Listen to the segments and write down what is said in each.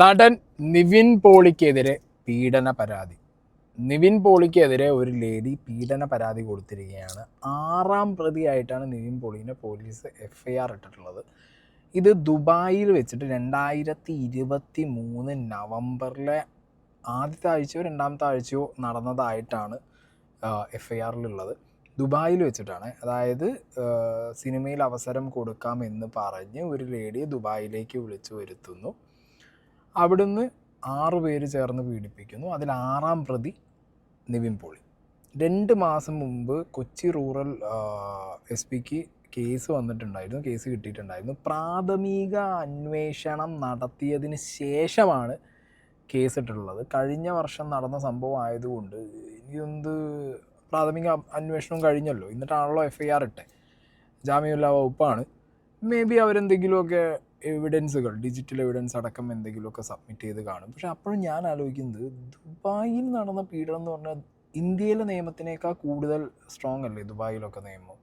നടൻ നിവിൻ പോളിക്കെതിരെ പീഡന പരാതി. നിവിൻ പോളിക്കെതിരെ ഒരു ലേഡി പീഡന പരാതി കൊടുത്തിരിക്കുകയാണ്. ആറാം പ്രതിയായിട്ടാണ് നിവിൻ പോളിനെ പോലീസ് എഫ് ഐ ആർ ഇട്ടിട്ടുള്ളത്. ഇത് ദുബായിൽ വെച്ചിട്ട് രണ്ടായിരത്തി ഇരുപത്തി മൂന്ന് നവംബറിലെ ആദ്യത്തെ ആഴ്ചയോ രണ്ടാമത്തെ ആഴ്ചയോ നടന്നതായിട്ടാണ് എഫ് ഐ ആറിലുള്ളത് ദുബായിൽ വെച്ചിട്ടാണ്. അതായത് സിനിമയിൽ അവസരം കൊടുക്കാം എന്ന് പറഞ്ഞ് ഒരു ലേഡിയെ ദുബായിലേക്ക് വിളിച്ചു വരുത്തുന്നു. അവിടുന്ന് ആറു പേര് ചേർന്ന് പീഡിപ്പിക്കുന്നു. അതിൽ ആറാം പ്രതി നിവിൻ പോളി. രണ്ട് മാസം മുമ്പ് കൊച്ചി റൂറൽ എസ് പിക്ക് കേസ് വന്നിട്ടുണ്ടായിരുന്നു കേസ് കിട്ടിയിട്ടുണ്ടായിരുന്നു. പ്രാഥമിക അന്വേഷണം നടത്തിയതിന് ശേഷമാണ് കേസ് ഇട്ടിട്ടുള്ളത് കഴിഞ്ഞ വർഷം നടന്ന സംഭവം ആയതുകൊണ്ട് ഇതെന്ത് പ്രാഥമിക അന്വേഷണം കഴിഞ്ഞല്ലോ. എന്നിട്ടാണല്ലോ എഫ് ഐ ആർ ഇട്ടെ. ജാമ്യമില്ലാ വകുപ്പാണ്. മേ ബി അവരെന്തെങ്കിലുമൊക്കെ എവിഡൻസുകൾ ഡിജിറ്റൽ എവിഡൻസ് അടക്കം എന്തെങ്കിലുമൊക്കെ സബ്മിറ്റ് ചെയ്ത് കാണും. പക്ഷെ അപ്പോഴും ഞാൻ ആലോചിക്കുന്നത് ദുബായിൽ നടന്ന പീഡനം എന്ന് പറഞ്ഞാൽ ഇന്ത്യയിലെ നിയമത്തിനേക്കാൾ കൂടുതൽ സ്ട്രോങ് അല്ലേ ദുബായിലൊക്കെ നിയമം?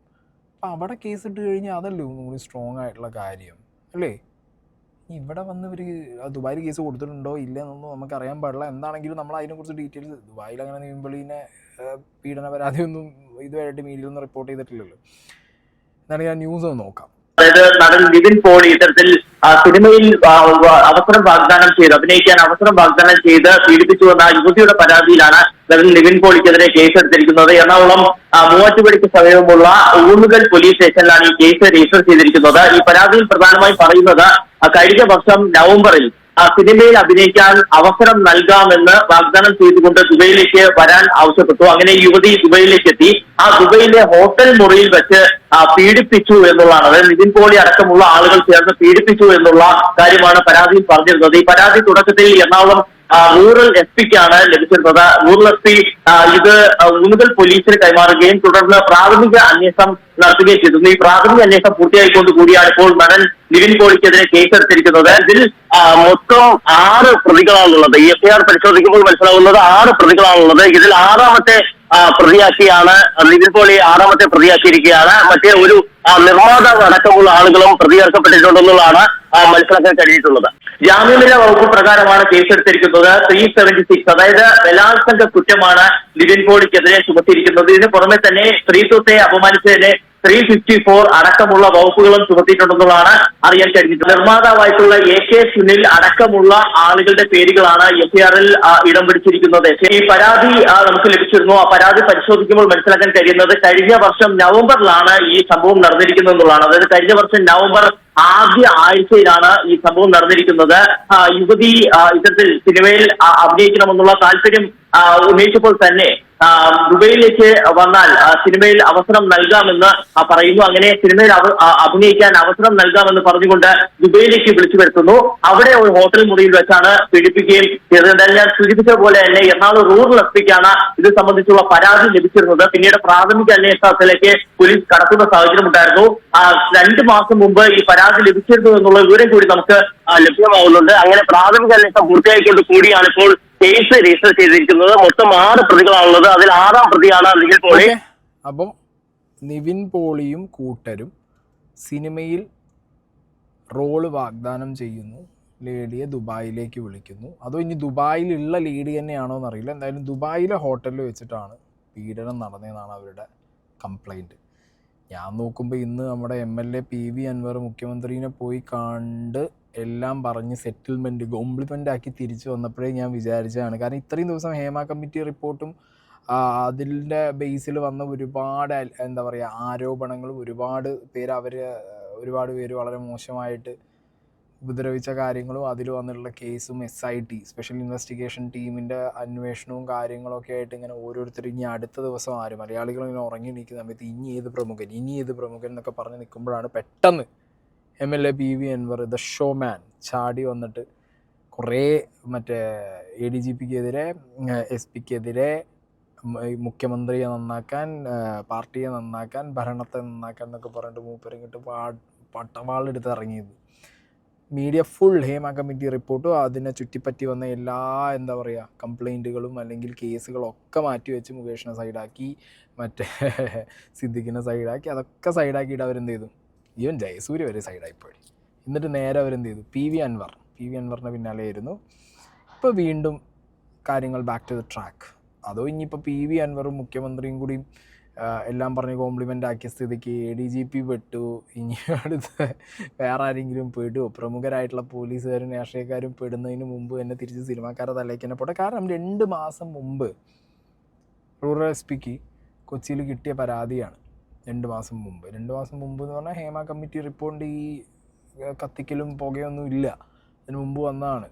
അപ്പം അവിടെ കേസ് ഇട്ട് കഴിഞ്ഞാൽ അതല്ലേ ഒന്നും കൂടി സ്ട്രോങ് ആയിട്ടുള്ള കാര്യം അല്ലേ? ഇവിടെ വന്ന് ഇവർ ദുബായിൽ കേസ് കൊടുത്തിട്ടുണ്ടോ ഇല്ല എന്നൊന്നും നമുക്ക് അറിയാൻ പാടില്ല. എന്താണെങ്കിലും നമ്മൾ അതിനെക്കുറിച്ച് ഡീറ്റെയിൽസ് ദുബായിൽ അങ്ങനെ നീമ്പളീനെ പീഡന പരാതിയൊന്നും ഇതുവരെയായിട്ട് മീഡിയയിൽ ഒന്നും റിപ്പോർട്ട് ചെയ്തിട്ടില്ലല്ലോ. എന്നാണ് ഞാൻ ന്യൂസ് ഒന്ന് നോക്കാം. അതായത് നടൻ നിതിൻ പോളി ഇത്തരത്തിൽ സിനിമയിൽ അവസരം വാഗ്ദാനം ചെയ്ത് അഭിനയിക്കാൻ അവസരം വാഗ്ദാനം ചെയ്ത് പീഡിപ്പിച്ചു വന്ന യുവതിയുടെ പരാതിയിലാണ് നടൻ നിവിൻ പോളിക്കെതിരെ കേസെടുത്തിരിക്കുന്നത്. എറണാകുളം മൂവാറ്റുപടിക്ക് സമീപമുള്ള ഊന്നുകൽ പോലീസ് സ്റ്റേഷനിലാണ് ഈ കേസ് രജിസ്റ്റർ ചെയ്തിരിക്കുന്നത്. ഈ പരാതിയിൽ പ്രധാനമായും പറയുന്നത് കഴിഞ്ഞ വർഷം നവംബറിൽ സിനിമയിൽ അഭിനയിക്കാൻ അവസരം നൽകാമെന്ന് വാഗ്ദാനം ചെയ്തുകൊണ്ട് ദുബൈയിലേക്ക് വരാൻ ആവശ്യപ്പെട്ടു. അങ്ങനെ യുവതി ദുബൈയിലേക്ക് എത്തി ആ ദുബൈയിലെ ഹോട്ടൽ മുറിയിൽ വെച്ച് പീഡിപ്പിച്ചു എന്നുള്ളതാണ്. അതായത് നിതിൻ പോളി അടക്കമുള്ള ആളുകൾ ചേർന്ന് പീഡിപ്പിച്ചു എന്നുള്ള കാര്യമാണ് പരാതിയിൽ പറഞ്ഞിരുന്നത്. ഈ പരാതി തുടക്കത്തിൽ എറണാകുളം റൂറൽ എസ് പിക്കാണ് ലഭിച്ചിരുന്നത്. റൂറൽ എസ് പി ഇത് ഊന്നുകൽ പോലീസിന് കൈമാറുകയും തുടർന്ന് പ്രാഥമിക അന്വേഷണം നടത്തുകയും ചെയ്തിരുന്നു ഈ പ്രാഥമിക അന്വേഷണം പൂർത്തിയായിക്കൊണ്ട് കൂടിയാണ് ഇപ്പോൾ നടൻ നിവിൻ കോളിക്കെതിരെ കേസെടുത്തിരിക്കുന്നത്. ഇതിൽ മൊത്തം ആറ് പ്രതികളാണുള്ളത്. എഫ് ഐ ആർ പരിശോധിക്കുമ്പോൾ മനസ്സിലാവുന്നത് ആറ് പ്രതികളാണുള്ളത്. ഇതിൽ ആറാമത്തെ പ്രതിയാക്കിയാണ് നിവിൻ പോളി ആറാമത്തെ പ്രതിയാക്കിയിരിക്കുകയാണ്. മറ്റേ ഒരു നിർമ്മാതാവ് അടക്കമുള്ള ആളുകളും പ്രതിയേർക്കപ്പെട്ടിട്ടുണ്ടെന്നുള്ളതാണ് മനസ്സിലാക്കാൻ കഴിയിട്ടുള്ളത് ജാമ്യമില്ലാ വകുപ്പ് പ്രകാരമാണ് കേസെടുത്തിരിക്കുന്നത്. ത്രീ സെവന്റി സിക്സ് അതായത് ബലാത്സംഗ കുറ്റമാണ് നിവിൻ പോളിക്കെതിരെ ചുമത്തിയിരിക്കുന്നത്. ഇതിന് പുറമെ തന്നെ സ്ത്രീത്വത്തെ അപമാനിച്ചതിന് ത്രീ ഫിഫ്റ്റി ഫോർ അടക്കമുള്ള വകുപ്പുകളും ചുമത്തിയിട്ടുണ്ടെന്നുള്ളതാണ് അറിയാൻ കഴിഞ്ഞത്. നിർമ്മാതാവായിട്ടുള്ള എ കെ സുനിൽ അടക്കമുള്ള ആളുകളുടെ പേരുകളാണ് എഫ് ഐ ആറിൽ ഇടം പിടിച്ചിരിക്കുന്നത്. ഈ പരാതി നമുക്ക് ലഭിച്ചിരുന്നു. ആ പരാതി പരിശോധിക്കുമ്പോൾ മനസ്സിലാക്കാൻ കഴിയുന്നത് കഴിഞ്ഞ വർഷം നവംബറിലാണ് ഈ സംഭവം നടന്നിരിക്കുന്നത് എന്നുള്ളതാണ് അതായത് കഴിഞ്ഞ വർഷം നവംബർ ആദ്യ ആഴ്ചയിലാണ് ഈ സംഭവം നടന്നിരിക്കുന്നത്. യുവതി ഇത്തരത്തിൽ സിനിമയിൽ അഭിനയിക്കണമെന്നുള്ള താല്പര്യം ഉന്നയിച്ചപ്പോൾ തന്നെ ദുബൈയിലേക്ക് വന്നാൽ സിനിമയിൽ അവസരം നൽകാമെന്ന് പറയുന്നു. അങ്ങനെ സിനിമയിൽ അഭിനയിക്കാൻ അവസരം നൽകാമെന്ന് പറഞ്ഞുകൊണ്ട് ദുബൈയിലേക്ക് വിളിച്ചു വരുത്തുന്നു. അവിടെ ഒരു ഹോട്ടൽ മുറിയിൽ വെച്ചാണ് പീഡിപ്പിക്കുകയും ചെയ്തത്. ഞാൻ സൂചിപ്പിച്ച പോലെ തന്നെ എറണാകുളം റൂറൽ എസ് പിക്കാണ് ഇത് സംബന്ധിച്ചുള്ള പരാതി ലഭിച്ചിരുന്നത്. പിന്നീട് പ്രാഥമിക അന്വേഷണത്തിലേക്ക് പോലീസ് കടക്കുന്ന സാഹചര്യം ഉണ്ടായിരുന്നു. രണ്ട് മാസം മുമ്പ് ഈ പരാതി ലഭിച്ചിരുന്നു എന്നുള്ള വിവരം കൂടി നമുക്ക് ലഭ്യമാവുന്നുണ്ട്. അങ്ങനെ പ്രാഥമിക അന്വേഷണം പൂർത്തിയായിക്കൊണ്ട് കൂടിയാണ് ഇപ്പോൾ കേസ് രജിസ്റ്റർ ചെയ്തിരിക്കുന്നത് മൊത്തം ആറ് പ്രതികളാണുള്ളത്. അതിൽ ആറാം പ്രതിയാണ് നിഖിൽ പോളി. അപ്പോൾ അപ്പം നിവിൻ പോളിയും കൂട്ടരും സിനിമയിൽ റോൾ വാഗ്ദാനം ചെയ്യുന്നു. ലേഡിയെ ദുബായിലേക്ക് വിളിക്കുന്നു. അതോ ഇനി ദുബായിലുള്ള ലേഡി തന്നെയാണോ എന്നറിയില്ല. എന്തായാലും ദുബായിലെ ഹോട്ടലിൽ വെച്ചിട്ടാണ് പീഡനം നടന്നതെന്നാണ് അവരുടെ കംപ്ലൈന്റ് ഞാൻ നോക്കുമ്പോൾ ഇന്ന് നമ്മുടെ M L A P V Anvar മുഖ്യമന്ത്രിനെ പോയി കണ്ട് എല്ലാം പറഞ്ഞ് സെറ്റിൽമെന്റ് കോംപ്ലിമെന്റ് ആക്കി തിരിച്ചു വന്നപ്പോഴേ ഞാൻ വിചാരിച്ചതാണ്. കാരണം ഇത്രയും ദിവസം ഹേമ കമ്മിറ്റി റിപ്പോർട്ടും അതിന്റെ ബേസിൽ വന്ന ഒരുപാട് എന്താ പറയുക ആരോപണങ്ങളും ഒരുപാട് പേര് അവർ ഒരുപാട് പേര് വളരെ മോശമായിട്ട് ഉപദ്രവിച്ച കാര്യങ്ങളും അതിൽ വന്നിട്ടുള്ള കേസും S I T special investigation ടീമിന്റെ അന്വേഷണവും കാര്യങ്ങളൊക്കെ ആയിട്ട് ഇങ്ങനെ ഓരോരുത്തർ ഇനി അടുത്ത ദിവസം ആരും മലയാളികൾ ഇങ്ങനെ ഉറങ്ങി നിൽക്കുന്ന സമയത്ത് ഇനി ഏത് പ്രമുഖൻ ഇനി ഏത് പ്രമുഖൻ എന്നൊക്കെ പറഞ്ഞ് നിൽക്കുമ്പോഴാണ് പെട്ടെന്ന് M L A P V Anvar the showman ചാടി വന്നിട്ട് കുറേ മറ്റേ എ ഡി ജി പിക്കെതിരെ എസ് പിക്കെതിരെ മുഖ്യമന്ത്രിയെ നന്നാക്കാൻ പാർട്ടിയെ നന്നാക്കാൻ ഭരണത്തെ നന്നാക്കാൻ എന്നൊക്കെ പറഞ്ഞിട്ട് മൂപ്പരിങ്ങിട്ട് പാ പട്ടവാളെടുത്ത് ഇറങ്ങിയത്. മീഡിയ ഫുൾ ഹേമ കമ്മിറ്റി റിപ്പോർട്ടും. അതിനെ ചുറ്റിപ്പറ്റി വന്ന എല്ലാ എന്താ പറയുക കംപ്ലൈന്റുകളും അല്ലെങ്കിൽ കേസുകളൊക്കെ മാറ്റി വെച്ച് മുകേഷിനെ സൈഡാക്കി മറ്റേ സിദ്ദിഖിനെ സൈഡാക്കി അതൊക്കെ സൈഡാക്കിയിട്ട് അവരെന്ത് ചെയ്തു? ഈവൻ ജയസൂര്യ വരെ സൈഡായിപ്പോയി എന്നിട്ട് നേരെ അവരെന്ത് ചെയ്തു? P V Anvar P V അൻവറിന്റെ പിന്നാലെയായിരുന്നു ഇപ്പോൾ വീണ്ടും കാര്യങ്ങൾ ബാക്ക് ടു ദ ട്രാക്ക് അതോ ഇനിയിപ്പോൾ പി വി അൻവറും മുഖ്യമന്ത്രിയും കൂടിയും എല്ലാം പറഞ്ഞ് കോംപ്ലിമെന്റ് ആക്കിയ സ്ഥിതിക്ക് എ ഡി ജി പി പെട്ടു. ഇനി അടുത്ത് വേറെ ആരെങ്കിലും പെടുമോ പ്രമുഖരായിട്ടുള്ള പോലീസുകാരും രാഷ്ട്രീയക്കാരും പെടുന്നതിന് മുമ്പ് തന്നെ തിരിച്ച് സിനിമാക്കാരെ തലേക്ക് തന്നെ പോട്ടെ. കാരണം രണ്ട് മാസം മുമ്പ് റൂറൽ എസ് പിക്ക് കൊച്ചിയിൽ കിട്ടിയ പരാതിയാണ്. രണ്ട് മാസം മുമ്പ്. രണ്ട് മാസം മുമ്പ് എന്ന് പറഞ്ഞാൽ ഹേമ കമ്മിറ്റി റിപ്പോർട്ട് ഈ കത്തിക്കലും പുകയൊന്നും ഇല്ല. അതിന് മുമ്പ് വന്നതാണ്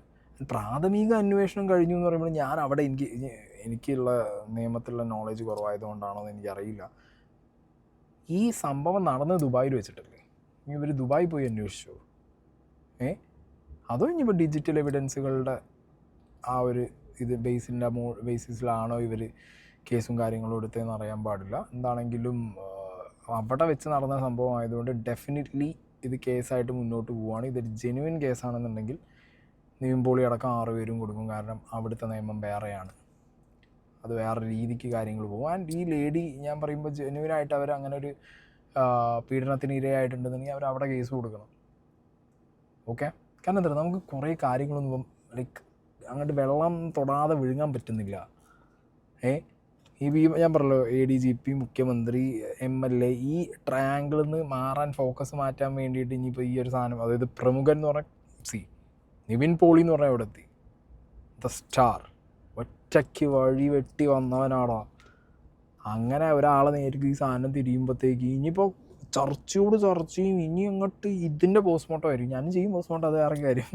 പ്രാഥമിക അന്വേഷണം കഴിഞ്ഞു എന്ന് പറയുമ്പോൾ ഞാൻ അവിടെ എനിക്ക് എനിക്കുള്ള നിയമത്തിലുള്ള നോളജ് കുറവായതുകൊണ്ടാണോ എന്ന് എനിക്കറിയില്ല. ഈ സംഭവം നടന്നത് ദുബായിൽ വെച്ചിട്ടല്ലേ? ഇവർ ദുബായി പോയി അന്വേഷിച്ചു? ഏ? അതോ ഇനിയിപ്പോൾ ഡിജിറ്റൽ എവിഡൻസുകളുടെ ആ ഒരു ഇത് ബേസിന്റെ ബേസിസിലാണോ ഇവർ കേസും കാര്യങ്ങളും എടുത്തതെന്ന് അറിയാൻ പാടില്ല. എന്താണെങ്കിലും ആ, അവിടെ വെച്ച് നടന്ന സംഭവം ആയതുകൊണ്ട് ഡെഫിനറ്റ്ലി ഇത് കേസായിട്ട് മുന്നോട്ട് പോവുകയാണ് ഇതൊരു ജെനുവിൻ കേസാണെന്നുണ്ടെങ്കിൽ നീമ്പോളി പോളി അടക്കം ആറുപേരും കൊടുക്കും. കാരണം അവിടുത്തെ നിയമം വേറെയാണ്. അത് വേറെ രീതിക്ക് കാര്യങ്ങൾ പോകും. ആൻഡ് ഈ ലേഡി ഞാൻ പറയുമ്പോൾ ജെനുവിനായിട്ട് അവർ അങ്ങനെ ഒരു പീഡനത്തിന് ഇരയായിട്ടുണ്ടെന്നുണ്ടെങ്കിൽ അവർ അവിടെ കേസ് കൊടുക്കണം. ഓക്കെ കാരണം എന്താ നമുക്ക് കുറേ കാര്യങ്ങളൊന്നും ലൈക്ക് അങ്ങോട്ട് വെള്ളം തൊടാതെ വിഴുങ്ങാൻ പറ്റുന്നില്ല. ഏ? ഈ ബി ഞാൻ പറഞ്ഞല്ലോ എ ഡി ജി പി മുഖ്യമന്ത്രി എം എൽ എ ഈ ട്രയാങ്കിളിൽ നിന്ന് മാറാൻ ഫോക്കസ് മാറ്റാൻ വേണ്ടിയിട്ട് ഇനിയിപ്പോൾ ഈ ഒരു സാധനം അതായത് പ്രമുഖൻ എന്ന് പറഞ്ഞാൽ സി നിവിൻ പോളി എന്ന് പറഞ്ഞാൽ എവിടെ എത്തി ദ സ്റ്റാർ ഒറ്റയ്ക്ക് വഴി വെട്ടി വന്നവനാടാ. അങ്ങനെ ഒരാളെ നേരിട്ട് ഈ സാധനം തിരിയുമ്പോഴത്തേക്ക് ഇനിയിപ്പോൾ ചർച്ചയോട് ചർച്ചയും ഇനി അങ്ങോട്ട് ഇതിന്റെ പോസ്റ്റ്മോർട്ടം ആയിരിക്കും. ഞാനും ചെയ്യും പോസ്റ്റ്മോർട്ടം അത് വേറെ കാര്യം.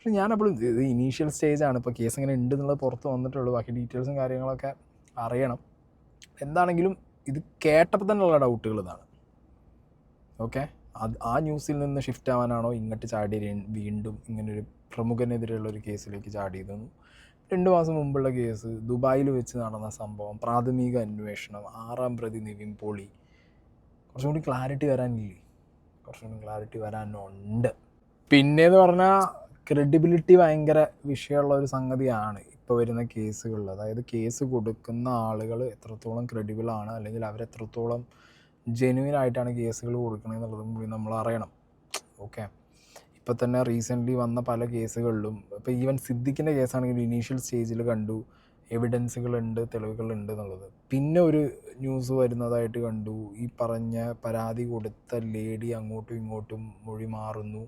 പക്ഷെ ഞാനപ്പോഴും ഇത് ഇനീഷ്യൽ സ്റ്റേജാണ് ഇപ്പോൾ കേസ് ഇങ്ങനെ ഉണ്ട് എന്നുള്ളത് പുറത്ത് വന്നിട്ടുള്ളൂ. ബാക്കി ഡീറ്റെയിൽസും കാര്യങ്ങളൊക്കെ അറിയണം. എന്താണെങ്കിലും ഇത് കേട്ടപ്പോൾ തന്നെയുള്ള ഡൗട്ടുകൾ ഇതാണ്. ഓക്കെ അത് ആ ന്യൂസിൽ നിന്ന് ഷിഫ്റ്റ് ആവാനാണോ ഇങ്ങോട്ട് ചാടി വീണ്ടും ഇങ്ങനൊരു പ്രമുഖനെതിരെയുള്ള ഒരു കേസിലേക്ക് ചാടിയതെന്ന് രണ്ട് മാസം മുമ്പുള്ള കേസ് ദുബായിൽ വെച്ച് നടന്ന സംഭവം പ്രാഥമിക അന്വേഷണം ആറാം പ്രതി നിവിൻ പോളി. കുറച്ചും കൂടി ക്ലാരിറ്റി വരാനില്ലേ? കുറച്ചും കൂടി ക്ലാരിറ്റി വരാനുണ്ട്. പിന്നെന്ന് പറഞ്ഞാൽ ക്രെഡിബിലിറ്റി ഭയങ്കര വിഷയമുള്ള ഒരു സംഗതിയാണ് ഇപ്പോൾ വരുന്ന കേസുകളിൽ. അതായത് കേസ് കൊടുക്കുന്ന ആളുകൾ എത്രത്തോളം ക്രെഡിബിൾ ആണ് അല്ലെങ്കിൽ അവരെത്രത്തോളം ജെന്യൂൻ ആയിട്ടാണ് കേസുകൾ കൊടുക്കുന്നത് എന്നുള്ളതും കൂടി നമ്മൾ അറിയണം. ഓക്കെ ഇപ്പോൾ തന്നെ റീസെന്റ്ലി വന്ന പല കേസുകളിലും ഇപ്പോൾ ഈവൻ സിദ്ദിഖിന്റെ കേസാണെങ്കിൽ ഇനീഷ്യൽ സ്റ്റേജിൽ കണ്ടു. എവിഡൻസുകളുണ്ട് തെളിവുകളുണ്ട് എന്നുള്ളത്. പിന്നെ ഒരു ന്യൂസ് വരുന്നതായിട്ട് കണ്ടു. ഈ പറഞ്ഞ പരാതി കൊടുത്ത ലേഡി അങ്ങോട്ടും ഇങ്ങോട്ടും മൊഴി മാറുന്നു.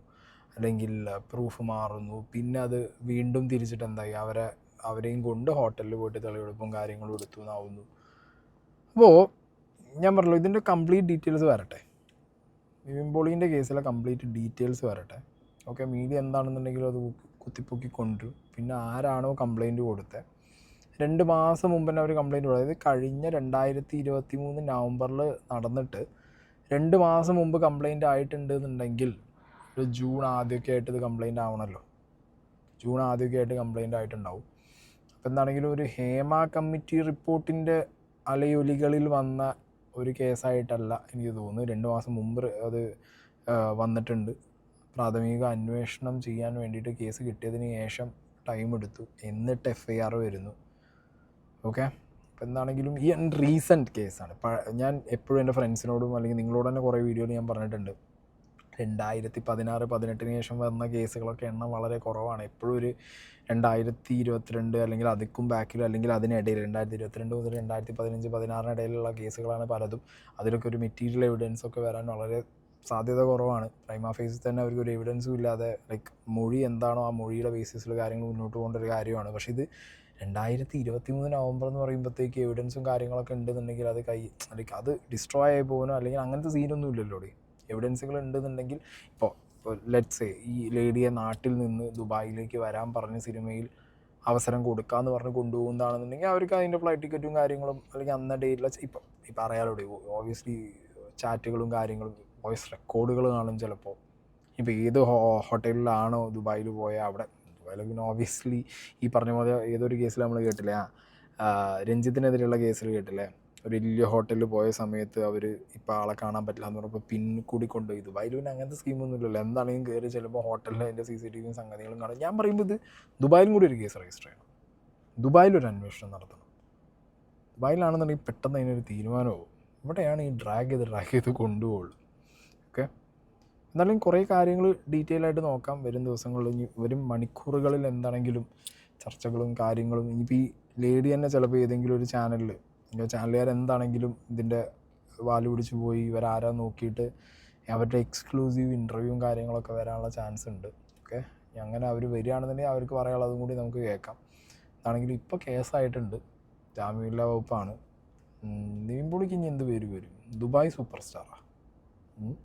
അല്ലെങ്കിൽ പ്രൂഫ് മാറുന്നു. പിന്നെ അത് വീണ്ടും തിരിച്ചിട്ട് എന്തായി അവരെ അവരെയും കൊണ്ട് ഹോട്ടലിൽ പോയിട്ട് തെളിവെടുപ്പും കാര്യങ്ങളും എടുത്തു എന്നാവുന്നു അപ്പോൾ ഞാൻ പറഞ്ഞു ഇതിന്റെ കംപ്ലീറ്റ് ഡീറ്റെയിൽസ് വരട്ടെ. വിംബോളിന്റെ കേസിലെ കംപ്ലീറ്റ് ഡീറ്റെയിൽസ് വരട്ടെ. ഓക്കെ മീഡിയ എന്താണെന്നുണ്ടെങ്കിലും അത് കുത്തിപ്പൊക്കി കൊണ്ടു പിന്നെ ആരാണോ കംപ്ലൈന്റ് കൊടുത്തത് രണ്ട് മാസം മുമ്പ് തന്നെ അവർ കംപ്ലൈന്റ് കൊടുത്തത് കഴിഞ്ഞ രണ്ടായിരത്തി ഇരുപത്തി മൂന്ന് നവംബറിൽ നടന്നിട്ട് രണ്ട് മാസം മുമ്പ് കംപ്ലൈന്റ് ആയിട്ടുണ്ട് എന്നുണ്ടെങ്കിൽ ഒരു ജൂൺ ആദ്യമൊക്കെ ആയിട്ട് ഇത് കംപ്ലൈന്റ് ആവണമല്ലോ ജൂൺ ആദ്യമൊക്കെ ആയിട്ട് കംപ്ലൈന്റ് ആയിട്ടുണ്ടാവും. അപ്പോൾ എന്താണെങ്കിലും ഒരു ഹേമ കമ്മിറ്റി റിപ്പോർട്ടിന്റെ അലയൊലികളിൽ വന്ന ഒരു കേസായിട്ടല്ല എനിക്ക് തോന്നുന്നു രണ്ട് മാസം മുമ്പ് അത് വന്നിട്ടുണ്ട്. പ്രാഥമിക അന്വേഷണം ചെയ്യാൻ വേണ്ടിയിട്ട് കേസ് കിട്ടിയതിന് ശേഷം ടൈം എടുത്തു. എന്നിട്ട് എഫ് ഐ ആർ വരുന്നു. ഓക്കെ അപ്പോൾ എന്താണെങ്കിലും ഈ റീസെന്റ് കേസാണ് ഞാൻ എപ്പോഴും എന്റെ ഫ്രണ്ട്സിനോടും അല്ലെങ്കിൽ നിങ്ങളോട് തന്നെ കുറേ വീഡിയോയിൽ ഞാൻ പറഞ്ഞിട്ടുണ്ട്. രണ്ടായിരത്തി പതിനാറ് പതിനെട്ടിന് ശേഷം വന്ന കേസുകളൊക്കെ എണ്ണം വളരെ കുറവാണ്. എപ്പോഴും ഒരു രണ്ടായിരത്തി ഇരുപത്തിരണ്ട് അല്ലെങ്കിൽ അതിക്കും ബാക്കിലും അല്ലെങ്കിൽ അതിനിടയിൽ രണ്ടായിരത്തി ഇരുപത്തിരണ്ട് മുതൽ രണ്ടായിരത്തി പതിനഞ്ച് പതിനാറിന് ഇടയിലുള്ള കേസുകളാണ് പലതും. അതിലൊക്കെ ഒരു മെറ്റീരിയൽ എവിഡൻസ് ഒക്കെ വരാൻ വളരെ സാധ്യത കുറവാണ്. പ്രൈമ ഫേസിൽ തന്നെ അവർക്ക് ഒരു എവിഡൻസും ഇല്ലാതെ ലൈക്ക് മൊഴി എന്താണോ ആ മൊഴിയുടെ ബേസിസിൽ കാര്യങ്ങൾ മുന്നോട്ട് പോകേണ്ട ഒരു കാര്യമാണ്. പക്ഷേ ഇത് രണ്ടായിരത്തി ഇരുപത്തി മൂന്ന് നവംബർ എന്ന് പറയുമ്പോഴത്തേക്ക് എവിഡൻസും കാര്യങ്ങളൊക്കെ ഉണ്ടെന്നുണ്ടെങ്കിൽ അത് കൈ ലൈക്ക് അത് ഡിസ്ട്രോയ് ആയി പോകാനോ അല്ലെങ്കിൽ അങ്ങനത്തെ സീനൊന്നും ഇല്ലല്ലോ എവിഡൻസുകൾ ഉണ്ടെന്നുണ്ടെങ്കിൽ ഇപ്പോൾ ഇപ്പോൾ ലെറ്റ്സ് ഈ ലേഡിയെ നാട്ടിൽ നിന്ന് ദുബായിലേക്ക് വരാൻ പറഞ്ഞ സിനിമയിൽ അവസരം കൊടുക്കാന്ന് പറഞ്ഞ് കൊണ്ടുപോകുന്നതാണെന്നുണ്ടെങ്കിൽ അവർക്ക് അതിന്റെ ഫ്ലൈറ്റ് ടിക്കറ്റും കാര്യങ്ങളും അല്ലെങ്കിൽ അന്ന ഡേറ്റിലെ ഇപ്പം ഇപ്പം അറിയാലോടെ ഓബിയസ്ലി ചാറ്റുകളും കാര്യങ്ങളും വോയിസ് റെക്കോർഡുകൾ കാണും ചിലപ്പോൾ ഇപ്പോൾ ഏത് ഹോട്ടലിലാണോ ദുബായിൽ പോയ അവിടെ ദുബായിൽ പിന്നെ ഓബിയസ്ലി ഈ പറഞ്ഞ പോലെ ഏതൊരു കേസിൽ നമ്മൾ കേട്ടില്ലേ? രഞ്ജിത്തിനെതിരെയുള്ള കേസിൽ കേട്ടില്ലേ? ഒരു വലിയ ഹോട്ടലിൽ പോയ സമയത്ത് അവർ ഇപ്പോൾ ആളെ കാണാൻ പറ്റില്ല എന്ന് പറഞ്ഞപ്പോൾ പിൻ കൂടി കൊണ്ടുപോയി. ദുബായിൽ പിന്നെ അങ്ങനത്തെ സ്കീമൊന്നും ഇല്ലല്ലോ എന്താണെങ്കിലും കയറി ചെല്ലുമ്പോൾ ഹോട്ടലിൽ അതിന്റെ സി സി ടി വിയും സംഗതികളും കാണാം. ഞാൻ പറയുമ്പോൾ ഇത് ദുബായിലും കൂടി ഒരു കേസ് രജിസ്റ്റർ ചെയ്യണം. ദുബായിൽ ഒരു അന്വേഷണം നടത്തണം. ദുബായിലാണെന്നുണ്ടെങ്കിൽ പെട്ടെന്ന് അതിനൊരു തീരുമാനമാവും. ഇവിടെയാണ് ഈ ഡ്രാഗ് ചെയ്ത് ഡ്രാഗ് ചെയ്ത് കൊണ്ടുപോകുള്ളൂ ഓക്കെ എന്നാലും കുറേ കാര്യങ്ങൾ ഡീറ്റെയിൽ ആയിട്ട് നോക്കാം. വരും ദിവസങ്ങളിൽ ഇനി വരും മണിക്കൂറുകളിൽ എന്താണെങ്കിലും ചർച്ചകളും കാര്യങ്ങളും. ഇനിയിപ്പോൾ ഈ ലേഡി തന്നെ ചിലപ്പോൾ ഏതെങ്കിലും ഒരു ചാനലിൽ ചാനലുകാർ എന്താണെങ്കിലും ഇതിന്റെ വാൽ പിടിച്ച് പോയി ഇവരാരാ നോക്കിയിട്ട് അവരുടെ എക്സ്ക്ലൂസീവ് ഇന്റർവ്യൂവും കാര്യങ്ങളൊക്കെ വരാനുള്ള ചാൻസ് ഉണ്ട്. ഓക്കെ അങ്ങനെ അവർ വരികയാണെന്നുണ്ടെങ്കിൽ അവർക്ക് പറയാനുള്ളതും കൂടി നമുക്ക് കേൾക്കാം. അതാണെങ്കിൽ ഇപ്പോൾ കേസായിട്ടുണ്ട് ജാമ്യമില്ലാ വകുപ്പാണ്. നീമ്പൊളിക്ക് ഇനി എന്ത് പേര് വരും? Dubai super സ്റ്റാറാണ്